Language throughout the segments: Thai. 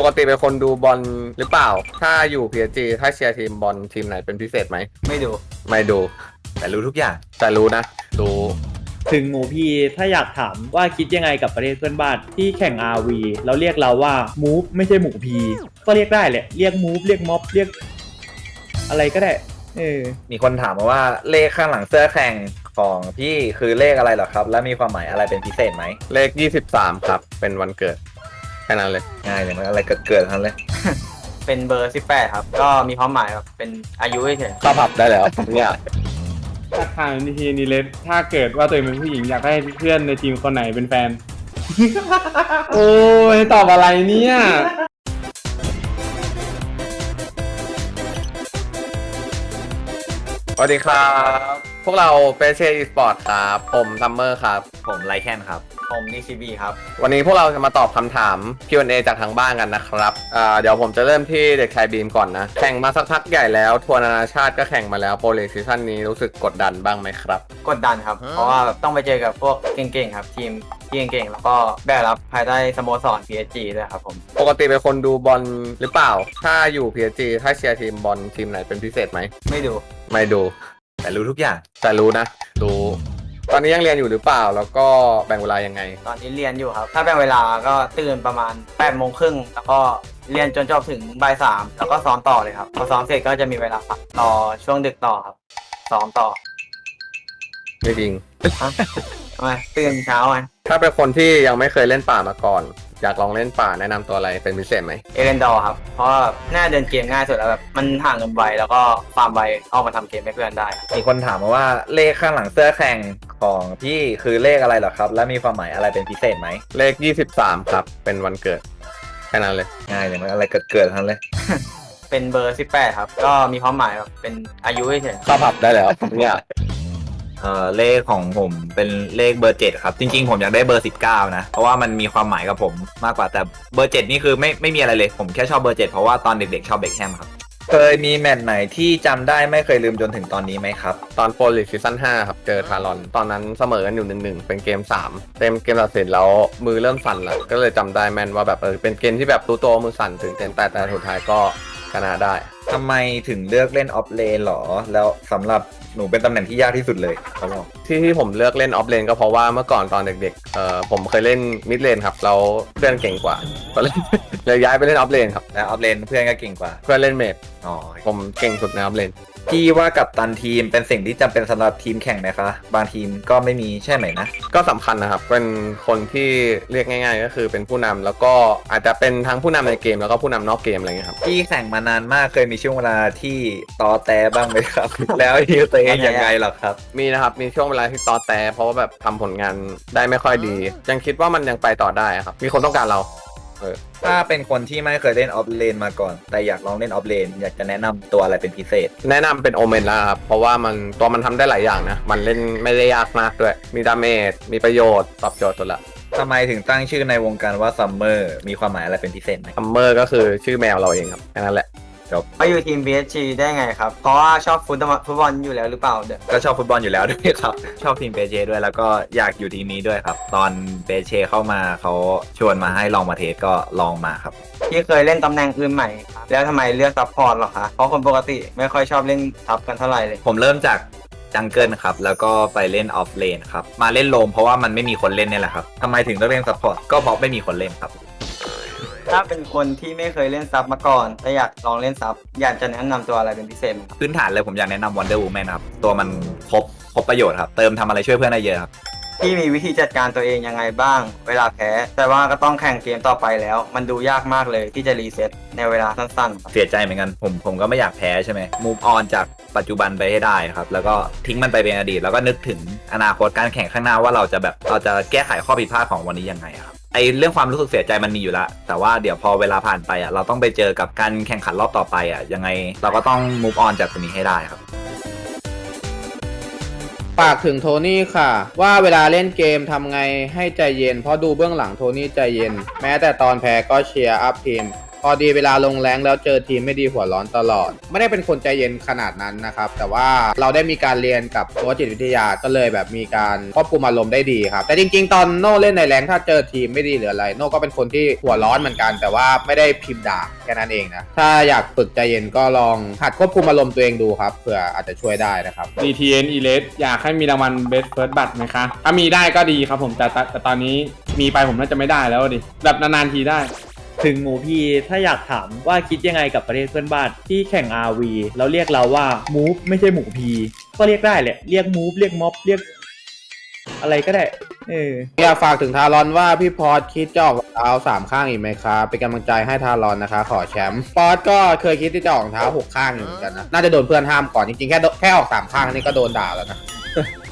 ปกติเป็นคนดูบอลหรือเปล่า ถ้าอยู่ PSG ถ้าเชียร์ทีมบอลทีมไหนเป็นพิเศษไหม ไม่ดู ไม่ดู แต่รู้ทุกอย่าง แต่รู้นะ รู้ ถึงหมูพีถ้าอยากถามว่าคิดยังไงกับประเทศเพื่อนบ้านที่แข่ง RV เราเรียกเราว่ามูฟไม่ใช่หมูพี ก็เรียกได้แหละเรียกมูฟเรียกม็อบเรียก อะไรก็ได้เออมีคนถามมาว่าเลขข้างหลังเสื้อแข่งของพี่คือเลขอะไรเหรอครับ และมีความหมายอะไรเป็นพิเศษไหม เลข 23 ครับ เป็นวันเกิดแค่นั้นเลยง่ายเลยมันอะไรเกิดเกิดๆทั้งนั้นเลยเป็นเบอร์ 18 ครับ ก็มีความหมายแบบเป็นอายุเฉยเข้าผับได้แล้วเนี่ยถ้าทางทีนี้เลยถ้าเกิดว่าตัวเองเป็นผู้หญิงอยากให้เพื่อนในทีมคนไหนเป็นแฟน โอ้ยตอบอะไรเนี่ยสวัสดีครับ พวกเราเปเช่อีสปอร์ตครับ ผมซัมเมอร์ครับ ผมไลแคนครับ ๆผม DCB ครับ วันนี้พวกเราจะมาตอบคำถาม Q&A จากทางบ้านกันนะครับอ่าเดี๋ยวผมจะเริ่มที่เด็กชายบีมก่อนนะ แข่งมาสักพักใหญ่แล้วทัวร์นานาชาติก็แข่งมาแล้วโปรเลกซีซั่นนี้รู้สึกกดดันบ้างไหมครับ กดดันครับ เพราะว่าแบบต้องไปเจอกับพวกเก่งๆครับ ทีมที่เก่งๆ แล้วก็แบกรับภายใต้สโมสร PSG ด้วยครับผม ปกติเป็นคนดูบอลหรือเปล่า ถ้าอยู่ PSG ถ้าเชียร์ทีมบอลทีมไหนเป็นพิเศษไหมไม่ดู ไม่ดู แต่รู้ทุกอย่าง แต่รู้นะ รู้ ตอนนี้ยังเรียนอยู่หรือเปล่า แล้วก็แบ่งเวลายังไง ตอนนี้เรียนอยู่ครับ ถ้าเป็นเวลาก็ตื่นประมาณ8โมงครึ่งแล้วก็เรียนจนจบถึงบ่ายสามแล้วก็ซ้อมต่อเลยครับ พอซ้อมเสร็จก็จะมีเวลาพักต่อช่วงดึกต่อครับ ซ้อมต่อไม่จริง ทำไมตื่นเช้าไงถ้าเป็นคนที่ยังไม่เคยเล่นป่ามาก่อน อยากลองเล่นป่าแนะนำตัวอะไรเป็นพิเศษไหม เอเรนดอร์ครับ เพราะว่าหน้าเดินเกมง่ายสุดแล้วแบบมันห่างเงินไวแล้วก็ฟาร์มไวเข้ามาทำเกมให้เพื่อนได้ครับมีคนถามมาว่าเลขข้างหลังเสื้อแข่ง ของพี่คือเลขอะไรเหรอครับ และมีความหมายอะไรเป็นพิเศษไหมเลข 23 ครับ เป็นวันเกิดแค่นั้นเลย ง่ายเลยมันอะไรเกิดเกิดๆทั้งนั้นเลยเป็นเบอร์ 18 ครับ ก็มีความหมายแบบเป็นอายุเฉยเข้าผับได้แล้วเนี่ยเอ่อเลขของผมเป็นเลขเบอร์เจ็ดครับ จริง ๆ ผมอยากได้เบอร์สิบเก้านะ เพราะว่ามันมีความหมายกับผมมากกว่าแต่เบอร์เจ็ดนี่คือไม่ไม่มีอะไรเลย ผมแค่ชอบเบอร์เจ็ดเพราะว่าตอนเด็กๆชอบเบคแฮมครับ เคยมีแมตช์ไหนที่จำได้ไม่เคยลืมจนถึงตอนนี้ไหมครับ ตอนโปรลีกซีซั่น5ครับ เจอทารอน ตอนนั้นเสมอกันอยู่หนึ่งหนึ่งเป็นเกม 3 เต็มเกมตัดสินแล้วมือเริ่มสั่นแล้ว ก็เลยจำได้แม่นว่าแบบเออเป็นเกมที่แบบตัวโตวมือสั่นถึงเต็มแต่แต่สุดท้ายก็ชนะได้ ทำไมถึงเลือกเล่นออฟเลนหรอ แล้วสำหรับหนูเป็นตำแหน่งที่ยากที่สุดเลยเขาบอกที่ที่ผมเลือกเล่นออฟเลนก็เพราะว่าเมื่อก่อนตอนเด็กๆเอ่อผมเคยเล่นมิดเลนครับแล้วเพื่อนเก่งกว่าก็เลย เลยย้ายไปเล่นออฟเลนครับและออฟเลนเพื่อนก็เก่งกว่า เพื่อนเล่นเมดอ๋อผมเก่งสุดในออฟเลน พี่ว่ากับตันทีมเป็นสิ่งที่จำเป็นสำหรับทีมแข่งไหมคะ บางทีมก็ไม่มีใช่ไหมนะ ก็สำคัญนะครับ เป็นคนที่เรียกง่าย ๆ ก็คือเป็นผู้นำแล้วก็อาจจะเป็นทั้งผู้นำในเกมแล้วก็ผู้นำนอกเกมอะไรเงี้ยครับ พี่แข่งมานานมากเคยมีช่วงเวลาที่ตอแตบ้างไหมครับ แล้วฮิวตัวเองยังไงหรอครับ มีนะครับ มีช่วงเวลาที่ตอแตเพราะว่าแบบทำผลงานได้ไม่ค่อยดี ยังคิดว่ามันยังไปต่อได้ครับ มีคนต้องการเรา ถ้าเป็นคนที่ไม่เคยเล่นออฟเลนมาก่อน แต่อยากลองเล่นออฟเลนอยากจะแนะนำตัวอะไรเป็นพิเศษ แนะนำเป็นโอเมนแล้วครับ เพราะว่ามันตัวมันทำได้หลายอย่างนะ มันเล่นไม่ได้ยากมากด้วย มีดาเมจ มีประโยชน์ ตอบโจทย์ตัวละทำไมถึงตั้งชื่อในวงการว่าซัมเมอร์มีความหมายอะไรเป็นพิเศษไหมซัมเมอร์ก็คือชื่อแมวเราเองครับแค่นั้นแหละ ๆมาอยู่ทีม PSG ได้ไงครับ เพราะว่าชอบฟุตบอลฟุตบอลอยู่แล้วหรือเปล่าเดี๋ยวก็ชอบฟุตบอลอยู่แล้วด้วยครับ ชอบทีมเปเชด้วยแล้วก็อยากอยู่ทีมนี้ด้วยครับ ตอนเปเชเข้ามาเขาชวนมาให้ลองมาเทสก็ลองมาครับพี่เคยเล่นตำแหน่งอื่นใหม่ครับแล้วทำไมเลือกซัพพอร์ตหรอคะ เพราะคนปกติไม่ค่อยชอบเล่นซับกันเท่าไหร่เลย ผมเริ่มจากจังเกิลครับ แล้วก็ไปเล่นออฟเลนครับ มาเล่นโลมเพราะว่ามันไม่มีคนเล่นเนี่ยแหละครับทำไมถึงต้องเล่นซัพพอร์ตก็เพราะไม่มีคนเล่นครับ ถ้าเป็นคนที่ไม่เคยเล่นซับมาก่อน แต่อยากลองเล่นซับอยากจะแนะนำตัวอะไรเป็นพิเศษไหมครับพื้นฐานเลยผมอยากแนะนำ Wonder Woman ครับ ตัวมันครบครบประโยชน์ครับ เติมทำอะไรช่วยเพื่อนได้เยอะครับ พี่มีวิธีจัดการตัวเองยังไงบ้าง เวลาแพ้แต่ว่าก็ต้องแข่งเกมต่อไปแล้ว มันดูยากมากเลยที่จะรีเซ็ตในเวลาสั้นๆครับเสียใจเหมือนกัน ผมผมก็ไม่อยากแพ้ใช่ไหม move on จากปัจจุบันไปให้ได้ครับ แล้วก็ทิ้งมันไปเป็นอดีต แล้วก็นึกถึงอนาคตการแข่งข้างหน้าว่าเราจะแบบเราจะแก้ไขข้อผิดพลาดของวันนี้ยังไงครับ ไอเรื่องความรู้สึกเสียใจมันมีอยู่แล้วแต่ว่าเดี๋ยวพอเวลาผ่านไปอะเราต้องไปเจอกับการแข่งขันรอบต่อไปอะยังไงเราก็ต้องมูฟออนจากตรงนี้ให้ได้ครับ ฝากถึงโทนี่ค่ะ ว่าเวลาเล่นเกมทำไงให้ใจเย็น เพราะดูเบื้องหลังโทนี่ใจเย็น แม้แต่ตอนแพ้ก็เชียร์อัพทีม พอดีเวลาลงแรงแล้วเจอทีมไม่ดีหัวร้อนตลอด ไม่ได้เป็นคนใจเย็นขนาดนั้นนะครับ แต่ว่าเราได้มีการเรียนกับโค้ชจิตวิทยาก็เลยแบบมีการควบคุมอารมณ์ได้ดีครับ แต่จริง ๆ ตอนโน่เล่นในแรงถ้าเจอทีมไม่ดีหรืออะไร โน่ก็เป็นคนที่หัวร้อนเหมือนกัน แต่ว่าไม่ได้พิมพ์ด่าแค่นั้นเองนะถ้าอยากฝึกใจเย็นก็ลองหัดควบคุมอารมณ์ตัวเองดูครับเผื่ออาจจะช่วยได้นะครับ DTN e l e t อยากให้มีรางวัล Best First Bat ไหมคะถ้ามีได้ก็ดีครับผมแต่แต่แต่ตอนนี้มีไปผมน่าจะไม่ได้แล้วดิแบบนานๆทีได้ ถึงหมูพีถ้าอยากถามว่าคิดยังไงกับประเทศเพื่อนบ้านที่แข่ง RV แล้วเรียกเราว่ามูฟไม่ใช่หมูพีก็เรียกได้แหละเรียกมูฟเรียกม็อบเรียก อะไรก็ได้เอออยากฝากถึงทารอนว่าพี่พอดคิดจะออกรองเท้าสามข้างอีกไหมครับเป็นกำลังใจให้ทารอนนะคะ ขอแชมป์พอดก็เคยคิดที่จะออกรองเท้าหกข้างอยู่เหมือนกันนะน่าจะโดนเพื่อนห้ามก่อนจริงๆแค่โดแค่ออกสามข้างนี่ก็โดนด่าแล้วนะ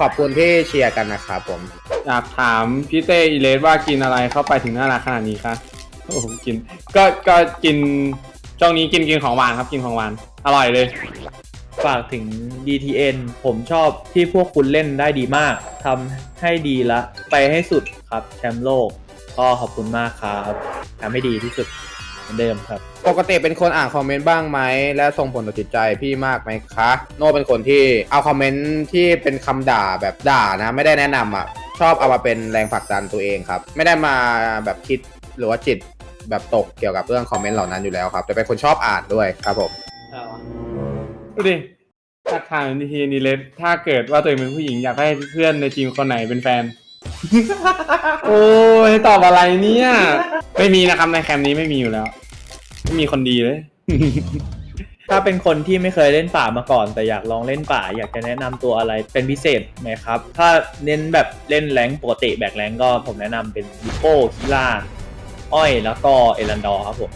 ขอบคุณที่เชียร์กันนะครับผมอยากถามพี่เต้อีเลสว่ากินอะไรเข้าไปถึงน่ารักขนาดนี้คะ โอ้โหกิน ก็ก็กินช่วงนี้กินกินของหวานครับ กินของหวาน อร่อยเลย ฝากถึง DTN ผมชอบที่พวกคุณเล่นได้ดีมากทำให้ดีละ ไปให้สุดครับแชมป์โลก ก็ขอบคุณมากครับทำให้ดีที่สุดเหมือนเดิมครับ ปกติเป็นคนอ่านคอมเมนต์บ้างไหม และส่งผลต่อจิตใจพี่มากไหมคะ โน่เป็นคนที่เอาคอมเมนต์ที่เป็นคำด่าแบบด่านะ ไม่ได้แนะนำอะ ชอบเอามาเป็นแรงผลักดันตัวเองครับ ไม่ได้มาแบบคิดหรือว่าจิต แบบตกเกี่ยวกับเรื่องคอมเมนต์เหล่านั้นอยู่แล้วครับ แต่เป็นคนชอบอ่านด้วยครับผมดูดิทักทายนิทีนิเลสถ้าเกิดว่าตัวเองเป็นผู้หญิงอยากให้เพื่อนในทีมคนไหนเป็นแฟน โอ้ยตอบอะไรเนี่ย ไม่มีนะครับในแคมป์นี้ไม่มีอยู่แล้ว ไม่มีคนดีเลย ถ้าเป็นคนที่ไม่เคยเล่นป่ามาก่อน แต่อยากลองเล่นป่า อยากจะแนะนำตัวอะไรเป็นพิเศษไหมครับ ถ้าเน้นแบบเล่นแรงปกติแบกแรงก็ผมแนะนำเป็นดิโก้คิล่า อ้อยแล้วก็เอรันดอร์ครับผม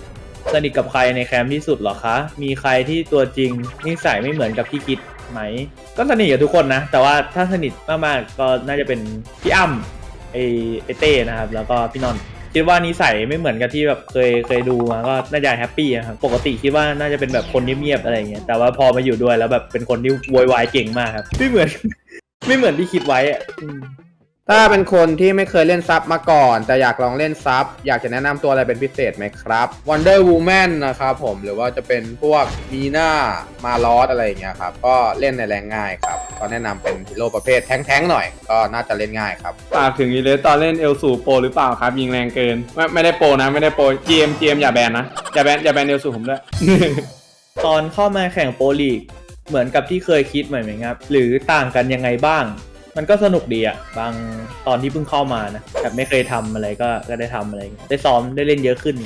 สนิทกับใครในแคมป์ที่สุดเหรอคะ มีใครที่ตัวจริงนิสัยไม่เหมือนกับที่คิดไหม ก็สนิทกับทุกคนนะ แต่ว่าถ้าสนิทมากๆก็น่าจะเป็นพี่อ้ำไอไอเต้นะครับ แล้วก็พี่นอนคิดว่านิสัยไม่เหมือนกับที่แบบเคยเคยดูมาก็น่าจะแฮปปี้อะครับปกติคิดว่าน่าจะเป็นแบบคนเงียบๆอะไรอย่างเงี้ยแต่ว่าพอมาอยู่ด้วยแล้วแบบเป็นคนที่โวยวายเก่งมากครับไม่เหมือน ไม่เหมือนที่คิดไว้อะอืม ถ้าเป็นคนที่ไม่เคยเล่นซับมาก่อน แต่อยากลองเล่นซับอยากจะแนะนำตัวอะไรเป็นพิเศษไหมครับ Wonder Woman นะครับผมหรือว่าจะเป็นพวกมีน่ามาลอสอะไรอย่างเงี้ยครับ ก็เล่นในแรงง่ายครับ ก็แนะนำเป็นฮีโร่ประเภทแท้งๆหน่อย ก็น่าจะเล่นง่ายครับ ฝากถึงอีเลสตอนเล่นเอลสูโปรหรือเปล่าครับ ยิงแรงเกิน ไม่ไม่ได้โปรนะ ไม่ได้โปร GM GM อย่าแบนนะ อย่าแบนอย่าแบนเอลสูผมด้วย ตอนเข้ามาแข่งโปรลีก เหมือนกับที่เคยคิดไหมไหมครับ หรือต่างกันยังไงบ้าง มันก็สนุกดีอะบางตอนที่เพิ่งเข้ามานะแบบไม่เคยทำอะไรก็ก็ได้ทำอะไรอย่างเงี้ยได้ซ้อมได้เล่นเยอะขึ้น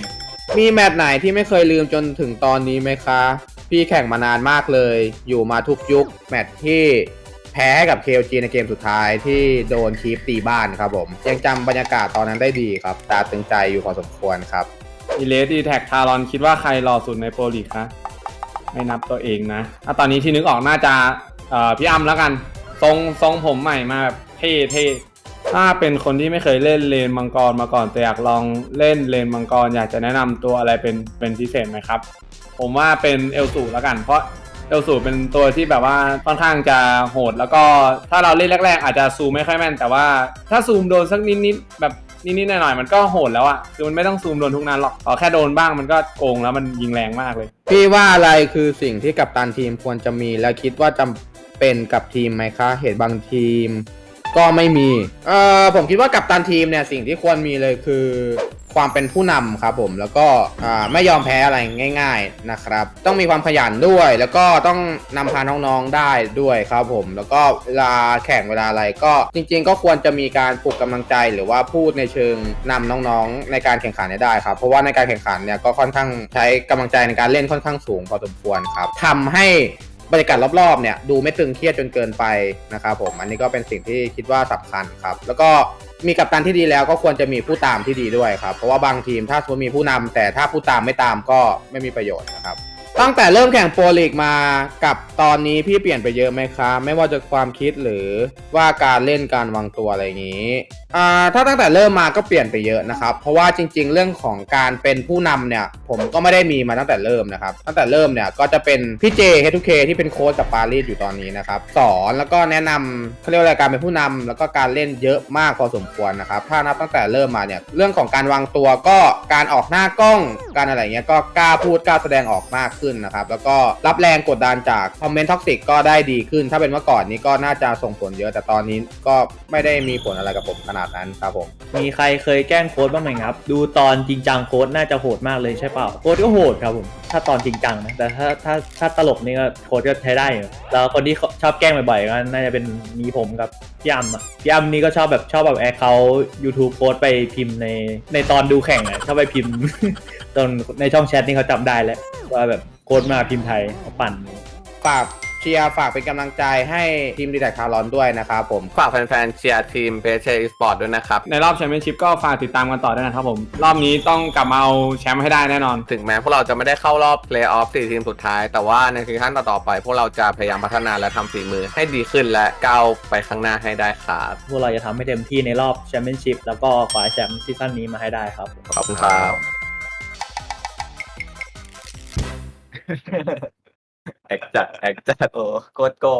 มีแมตช์ไหนที่ไม่เคยลืมจนถึงตอนนี้ไหมคะ พี่แข่งมานานมากเลย อยู่มาทุกยุค แมตช์ที่แพ้กับ KLG ในเกมสุดท้ายที่โดนคีปตีบ้านครับผม ยังจำบรรยากาศตอนนั้นได้ดีครับ ตาตึงใจอยู่พอสมควรครับ อีเลสดีแท็กทารอนคิดว่าใครรอสุดในโปรลีกคะไม่นับตัวเองนะถ้าตอนนี้ที่นึกออกน่าจะเอ่อพี่อ้ำแล้วกัน ทรงทรงผมใหม่มาแบบเท่เท่ถ้าเป็นคนที่ไม่เคยเล่นเลนมังกรมาก่อนแต่อยากลองเล่นเลนมังกร อยากจะแนะนำตัวอะไรเป็นเป็นพิเศษไหมครับ ผมว่าเป็นเอลสูแล้วกัน เพราะเอลสูเป็นตัวที่แบบว่าค่อนข้างจะโหด แล้วก็ถ้าเราเล่นแรก ๆ อาจจะซูมไม่ค่อยแม่น แต่ว่าถ้าซูมโดนสักนิดๆแบบนิดๆหน่อยๆมันก็โหดแล้วอะคือมันไม่ต้องซูมโดนทุกนัดหรอกขอแค่โดนบ้างมันก็โกงแล้วมันยิงแรงมากเลย พี่ว่าอะไรคือสิ่งที่กัปตันทีมควรจะมีและคิดว่าจำ เป็นกับทีมไหมคะ เหตุบางทีม ก็ไม่มี เอ่อผมคิดว่ากัปตันทีมเนี่ยสิ่งที่ควรมีเลยคือ ความเป็นผู้นำครับผมแล้วก็อ่าไม่ยอมแพ้อะไรง่าย ๆนะครับ ต้องมีความขยันด้วย แล้วก็ต้องนำพาน้องๆได้ด้วยครับผม แล้วก็เวลาแข่งเวลาอะไรก็จริง ๆ ก็ควรจะมีการปลุกกำลังใจหรือว่าพูดในเชิงนำน้องๆในการแข่งขันได้ครับ เพราะว่าในการแข่งขันเนี่ยก็ค่อนข้างใช้กำลังใจในการเล่นค่อนข้างสูงพอสมควรครับทำให้ บรรยากาศรอบๆเนี่ยดูไม่ตึงเครียดจนเกินไปนะครับผมอันนี้ก็เป็นสิ่งที่คิดว่าสำคัญครับ แล้วก็มีกัปตันที่ดีแล้วก็ควรจะมีผู้ตามที่ดีด้วยครับ เพราะว่าบางทีมถ้าสมมติมีผู้นำแต่ถ้าผู้ตามไม่ตามก็ไม่มีประโยชน์นะครับตั้งแต่เริ่มแข่งโปรลีกมากับตอนนี้พี่เปลี่ยนไปเยอะไหมคะไม่ว่าจะความคิดหรือว่าการเล่นการวางตัวอะไรอย่างนี้อ่าถ้าตั้งแต่เริ่มมาก็เปลี่ยนไปเยอะนะครับ เพราะว่าจริง ๆ เรื่องของการเป็นผู้นำเนี่ย ผมก็ไม่ได้มีมาตั้งแต่เริ่มนะครับ ตั้งแต่เริ่มเนี่ยก็จะเป็นพี่เจเฮทุเคที่เป็นโค้ชกับปารีสอยู่ตอนนี้นะครับ สอนแล้วก็แนะนำเขาเรียกว่าอะไรการเป็นผู้นำแล้วก็การเล่นเยอะมากพอสมควรนะครับ ถ้านับตั้งแต่เริ่มมาเนี่ยเรื่องของการวางตัวก็การออกหน้ากล้องการอะไรเงี้ยก็กล้าพูดกล้าแสดงออกมากขึ้นนะครับแล้วก็รับแรงกดดันจากคอมเมนต์ท็อกซิกก็ได้ดีขึ้น ถ้าเป็นเมื่อก่อนนี้ก็น่าจะส่งผลเยอะแต่ตอนนี้ก็ไม่ได้มีผลอะไรกับผมขนาดนั้นครับผมมีใครเคยแกล้งโค้ดบ้างไหมครับ ดูตอนจริงจังโค้ดน่าจะโหดมากเลยใช่เปล่าโค้ดก็โหดครับผมถ้าตอนจริงจังนะแต่ถ้าถ้าถ้าตลกนี่ก็โค้ดก็ใช้ได้อยู่แล้วคนที่ชอบแกล้งบ่อยๆก็น่าจะเป็นมีผมกับพี่อัมอะพี่อัมนี่ก็ชอบแบบชอบแบบแอคเคาท์ YouTube โค้ดไปพิมพ์ในในตอนดูแข่งอะชอบไปพิมพ์ ตอนในช่องแชทนี่เขาจำได้แล้วว่าแบบโค้ดมาพิมพ์ไทยเขาปั่น ฝากเชียร์ฝากเป็นกำลังใจให้ทีมดีแท็กคารอนด้วยนะครับผม ฝากแฟนๆเชียร์ทีมเพเชอีสปอร์ตด้วยนะครับ ในรอบแชมเปี้ยนชิพก็ฝากติดตามกันต่อด้วยนะครับผม รอบนี้ต้องกลับมาเอาแชมป์ให้ได้แน่นอน ถึงแม้พวกเราจะไม่ได้เข้ารอบเพลย์ออฟสี่ทีมสุดท้าย แต่ว่าในซีซั่นต่อๆไป พวกเราจะพยายามพัฒนาและทำฝีมือให้ดีขึ้นและก้าวไปข้างหน้าให้ได้ครับพวกเราจะทำให้เต็มที่ในรอบแชมเปี้ยนชิพแล้วก็คว้าแชมป์ซีซั่นนี้มาให้ได้ครับ ขอบคุณครับ แอคจัดแอคจัด โอ้โกดโก้